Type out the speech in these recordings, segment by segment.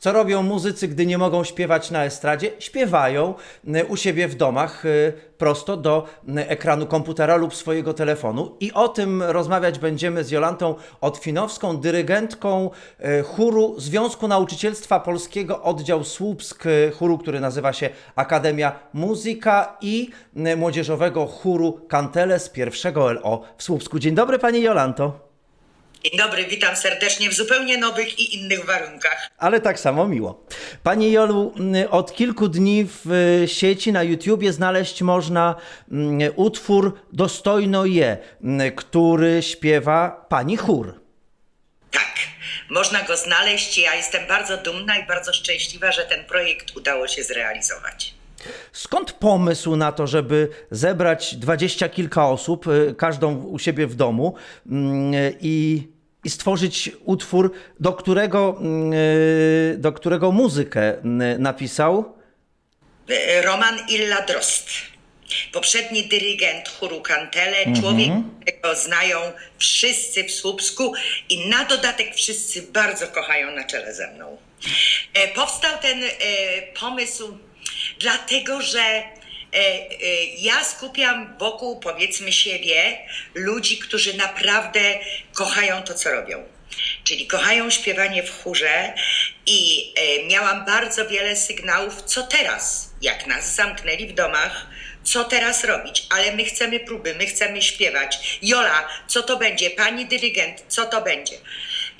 Co robią muzycy, gdy nie mogą śpiewać na estradzie? Śpiewają y, u siebie w domach y, prosto do y, ekranu komputera lub swojego telefonu. I o tym rozmawiać będziemy z Jolantą Otwinowską, dyrygentką chóru Związku Nauczycielstwa Polskiego Oddział Słupsk, chóru, który nazywa się Akademia Muzyka i młodzieżowego chóru Kantele z pierwszego LO w Słupsku. Dzień dobry Pani Jolanto. Dzień dobry, witam serdecznie w zupełnie nowych i innych warunkach. Ale tak samo miło. Pani Jolu, mm, od kilku dni w y, sieci na YouTubie znaleźć można mm, utwór Dostojno je, mm, który śpiewa pani chór. Tak, można go znaleźć. Ja jestem bardzo dumna i bardzo szczęśliwa, że ten projekt udało się zrealizować. Skąd pomysł na to, żeby zebrać dwadzieścia kilka osób, y, każdą u siebie w domu mm, i, i stworzyć utwór, do którego, mm, y, do którego muzykę mm, napisał? Roman Illa Drost. Poprzedni dyrygent chóru Kantele, człowiek, którego znają wszyscy w Słupsku i na dodatek wszyscy bardzo kochają na czele ze mną. E, Powstał ten e, pomysł dlatego, że e, e, ja skupiam wokół, powiedzmy, siebie ludzi, którzy naprawdę kochają to, co robią. Czyli kochają śpiewanie w chórze i e, miałam bardzo wiele sygnałów, co teraz, jak nas zamknęli w domach, co teraz robić, ale my chcemy próby, my chcemy śpiewać. Jola, co to będzie? Pani dyrygent, co to będzie?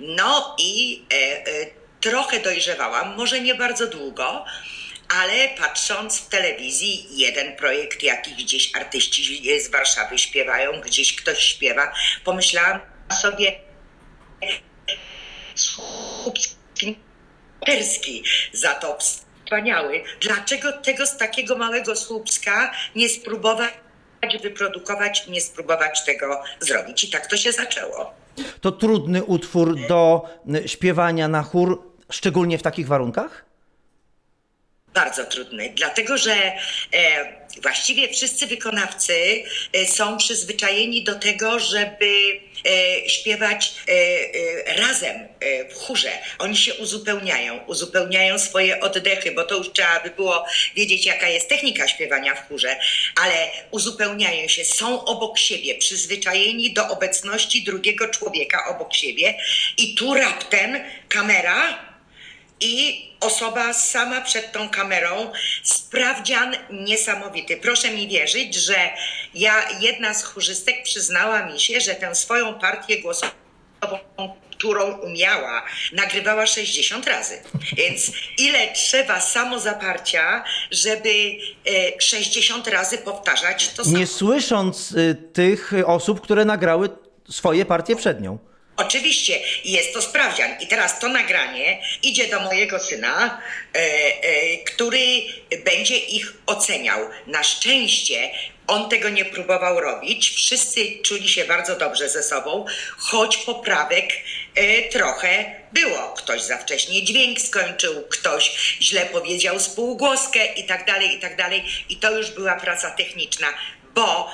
No i e, e, trochę dojrzewałam, może nie bardzo długo, ale patrząc w telewizji, jeden projekt, jaki gdzieś artyści z Warszawy śpiewają, gdzieś ktoś śpiewa, pomyślałam sobie, Słupski za to wspaniały. Dlaczego tego z takiego małego Słupska nie spróbować wyprodukować, nie spróbować tego zrobić? I tak to się zaczęło. To trudny utwór do śpiewania na chór, szczególnie w takich warunkach? Bardzo trudny, dlatego że e, właściwie wszyscy wykonawcy e, są przyzwyczajeni do tego, żeby e, śpiewać razem w chórze. Oni się uzupełniają, uzupełniają swoje oddechy, bo to już trzeba by było wiedzieć, jaka jest technika śpiewania w chórze, ale uzupełniają się, są obok siebie, przyzwyczajeni do obecności drugiego człowieka obok siebie i tu raptem kamera i osoba sama przed tą kamerą, sprawdzian niesamowity. Proszę mi wierzyć, że ja, jedna z chórzystek przyznała mi się, że tę swoją partię głosową, którą umiała, nagrywała 60 razy. Więc ile trzeba samozaparcia, żeby e, 60 razy powtarzać to samo? Nie słysząc y, tych osób, które nagrały swoje partie przed nią. Oczywiście jest to sprawdzian. I teraz to nagranie idzie do mojego syna, e, e, który będzie ich oceniał. Na szczęście on tego nie próbował robić. Wszyscy czuli się bardzo dobrze ze sobą, choć poprawek e, trochę było. Ktoś za wcześnie dźwięk skończył, ktoś źle powiedział spółgłoskę i tak dalej, i tak dalej. I to już była praca techniczna, bo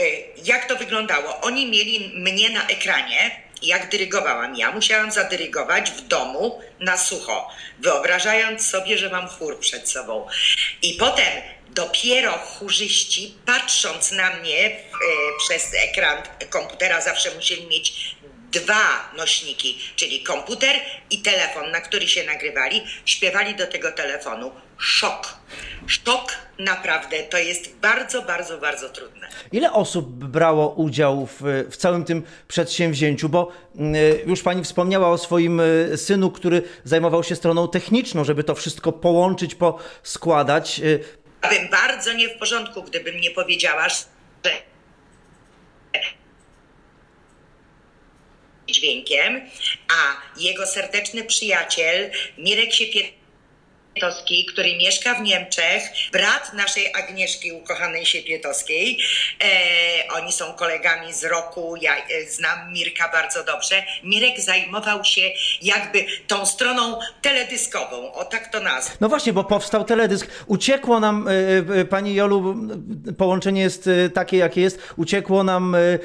e, jak to wyglądało? Oni mieli mnie na ekranie, jak dyrygowałam. Ja musiałam zadyrygować w domu na sucho, wyobrażając sobie, że mam chór przed sobą. I potem dopiero chórzyści, patrząc na mnie e, przez ekran komputera, zawsze musieli mieć dwa nośniki, czyli komputer i telefon, na który się nagrywali, śpiewali do tego telefonu. Szok. Szok naprawdę to jest bardzo, bardzo, bardzo trudne. Ile osób brało udział w, w całym tym przedsięwzięciu? Bo y, już pani wspomniała o swoim y, synu, który zajmował się stroną techniczną, żeby to wszystko połączyć, poskładać. Y, Byłabym bardzo nie w porządku, gdybym nie powiedziała, że dźwiękiem, a jego serdeczny przyjaciel Mirek Siepietowski, który mieszka w Niemczech, brat naszej Agnieszki ukochanej Siepietowskiej. E, oni są kolegami z roku, ja e, znam Mirka bardzo dobrze. Mirek zajmował się jakby tą stroną teledyskową, o tak to nazwę. No właśnie, bo powstał teledysk. Uciekło nam, y, y, pani Jolu, połączenie jest y, takie, jakie jest. Uciekło nam y,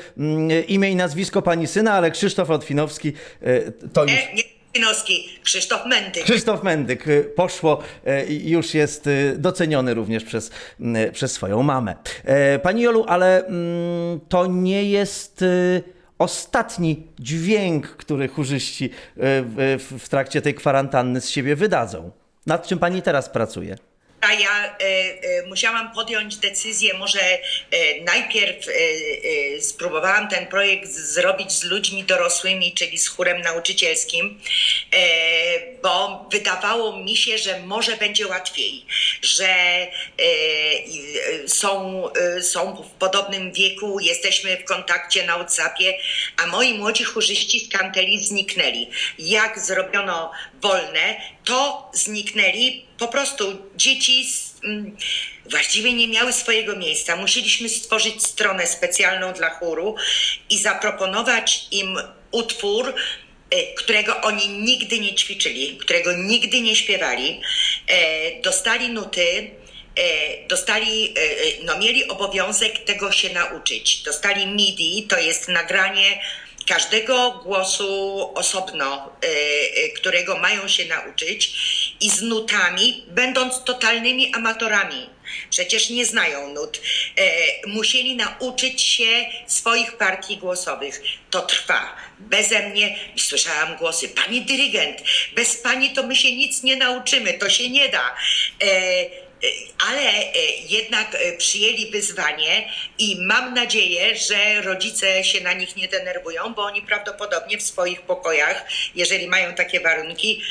y, imię i nazwisko pani syna, ale Krzysztof Otwinowski y, to już. Nie, nie, Martynowski, Krzysztof Mendyk. Krzysztof Mendyk poszło e, już jest y, doceniony również przez, m, przez swoją mamę. E, Pani Jolu, ale mm, to nie jest ostatni dźwięk, który chórzyści w, w trakcie tej kwarantanny z siebie wydadzą. Nad czym pani teraz pracuje? Ja e, e, musiałam podjąć decyzję, może e, najpierw spróbowałam ten projekt zrobić z ludźmi dorosłymi, czyli z chórem nauczycielskim, bo wydawało mi się, że może będzie łatwiej, że są, są w podobnym wieku, jesteśmy w kontakcie na WhatsAppie, a moi młodzi chórzyści z kanteli zniknęli. Jak zrobiono wolne, to zniknęli po prostu dzieci z, mm, właściwie nie miały swojego miejsca. Musieliśmy stworzyć stronę specjalną dla chóru i zaproponować im utwór, e, którego oni nigdy nie ćwiczyli, którego nigdy nie śpiewali. E, dostali nuty, e, dostali, e, no mieli obowiązek tego się nauczyć. Dostali MIDI, to jest nagranie każdego głosu osobno, e, e, którego mają się nauczyć i z nutami, będąc totalnymi amatorami. Przecież nie znają nut. E, musieli nauczyć się swoich partii głosowych. To trwa. Beze mnie słyszałam głosy, pani dyrygent, bez pani to my się nic nie nauczymy, to się nie da. E, ale e, jednak e, przyjęli wyzwanie i mam nadzieję, że rodzice się na nich nie denerwują, bo oni prawdopodobnie w swoich pokojach, jeżeli mają takie warunki,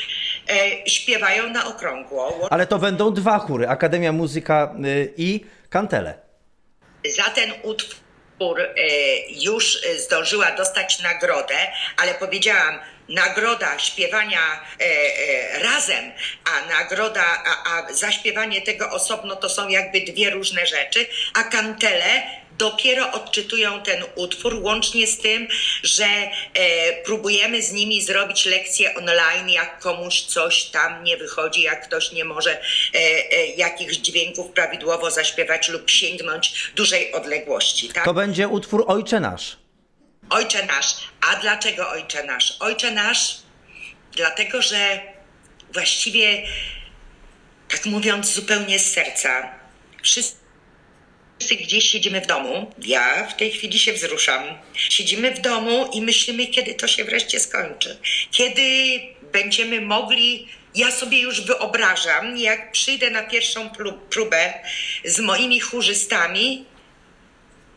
śpiewają na okrągło. Ale to będą dwa chóry, Akademia Muzyka y, i Kantele. Za ten utwór już zdążyła dostać nagrodę, ale powiedziałam, nagroda śpiewania e, e, razem, a nagroda, a, a zaśpiewanie tego osobno to są jakby dwie różne rzeczy, a kantele dopiero odczytują ten utwór, łącznie z tym, że e, próbujemy z nimi zrobić lekcje online, jak komuś coś tam nie wychodzi, jak ktoś nie może e, e, jakichś dźwięków prawidłowo zaśpiewać lub sięgnąć dużej odległości. Tak? To będzie utwór Ojcze Nasz. Ojcze nasz. A dlaczego Ojcze nasz? Ojcze nasz, dlatego że właściwie, tak mówiąc zupełnie z serca, wszyscy gdzieś siedzimy w domu. Ja w tej chwili się wzruszam. Siedzimy w domu i myślimy, kiedy to się wreszcie skończy. Kiedy będziemy mogli. Ja sobie już wyobrażam, jak przyjdę na pierwszą pró- próbę z moimi chórzystami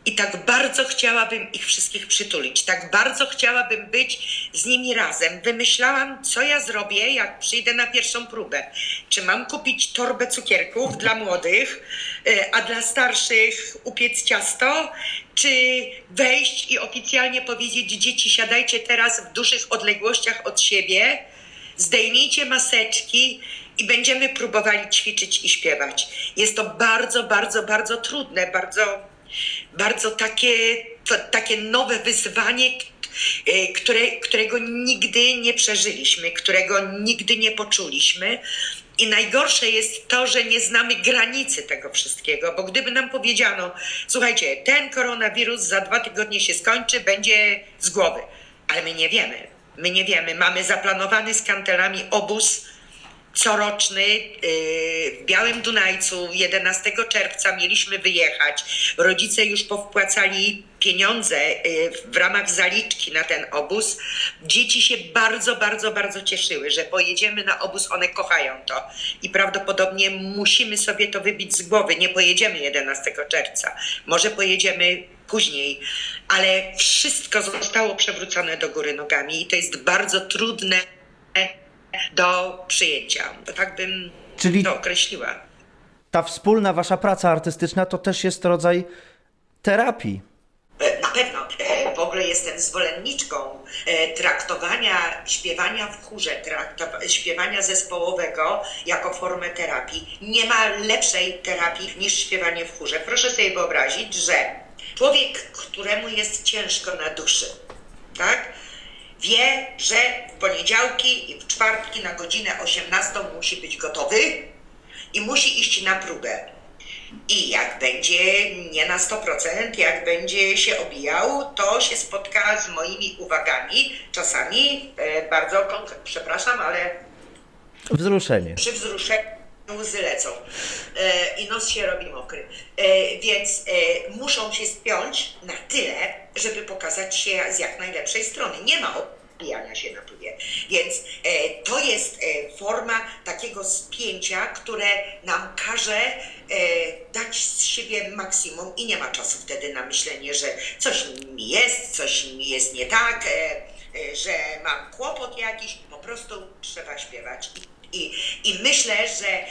i tak bardzo chciałabym ich wszystkich przytulić, tak bardzo chciałabym być z nimi razem. Wymyślałam, co ja zrobię, jak przyjdę na pierwszą próbę. Czy mam kupić torbę cukierków dla młodych, y, a dla starszych upiec ciasto? Czy wejść i oficjalnie powiedzieć, dzieci, siadajcie teraz w dużych odległościach od siebie, zdejmijcie maseczki i będziemy próbowali ćwiczyć i śpiewać. Jest to bardzo, bardzo, bardzo trudne, bardzo bardzo takie, to, takie nowe wyzwanie, e, które, którego nigdy nie przeżyliśmy, którego nigdy nie poczuliśmy. I najgorsze jest to, że nie znamy granicy tego wszystkiego, bo gdyby nam powiedziano, słuchajcie, ten koronawirus za dwa tygodnie się skończy, będzie z głowy. Ale my nie wiemy. My nie wiemy. Mamy zaplanowany z kantelami obóz coroczny yy, w Białym Dunajcu 11 czerwca mieliśmy wyjechać. Rodzice już powpłacali pieniądze yy, w ramach zaliczki na ten obóz. Dzieci się bardzo, bardzo, bardzo cieszyły, że pojedziemy na obóz. One kochają to i prawdopodobnie musimy sobie to wybić z głowy. Nie pojedziemy 11 czerwca, może pojedziemy później, ale wszystko zostało przewrócone do góry nogami i to jest bardzo trudne do przyjęcia. To tak bym Czyli- to określiła. Ta wspólna wasza praca artystyczna to też jest rodzaj terapii. E, Na pewno. E, W ogóle jestem zwolenniczką e, traktowania śpiewania w chórze, traktowa- śpiewania zespołowego jako formę terapii. Nie ma lepszej terapii niż śpiewanie w chórze. Proszę sobie wyobrazić, że człowiek, któremu jest ciężko na duszy, tak? Wie, że w poniedziałki i w czwartki na godzinę 18 musi być gotowy i musi iść na próbę. I jak będzie nie na 100%, jak będzie się obijał, to się spotka z moimi uwagami, czasami e, bardzo konkretnie, przepraszam, ale Wzruszenie. przy wzruszeniu łzy lecą e, i nos się robi mokry. E, więc e, muszą się spiąć na tyle, żeby pokazać się z jak najlepszej strony. Nie ma opijania się na próbie. Więc e, to jest e, forma takiego spięcia, które nam każe e, dać z siebie maksimum i nie ma czasu wtedy na myślenie, że coś mi jest, coś mi jest nie tak, e, e, że mam kłopot jakiś. Po prostu trzeba śpiewać. I, I myślę, że e,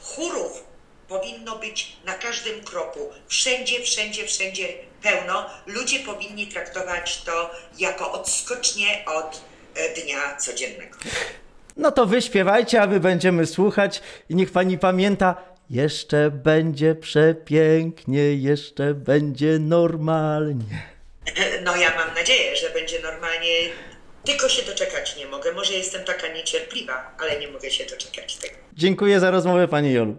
chórów powinno być na każdym kroku, wszędzie, wszędzie, wszędzie pełno. Ludzie powinni traktować to jako odskocznie od e, dnia codziennego. No to wy śpiewajcie, a my będziemy słuchać i niech pani pamięta, jeszcze będzie przepięknie, jeszcze będzie normalnie. E, No ja mam nadzieję, że będzie normalnie. Tylko się doczekać nie mogę. Może jestem taka niecierpliwa, ale nie mogę się doczekać tego. Dziękuję za rozmowę pani Jolu.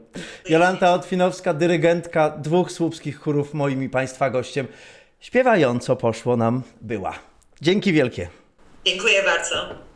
Jolanta Otwinowska, dyrygentka dwóch słupskich chórów, moim i państwa gościem. Śpiewająco poszło nam była. Dzięki wielkie. Dziękuję bardzo.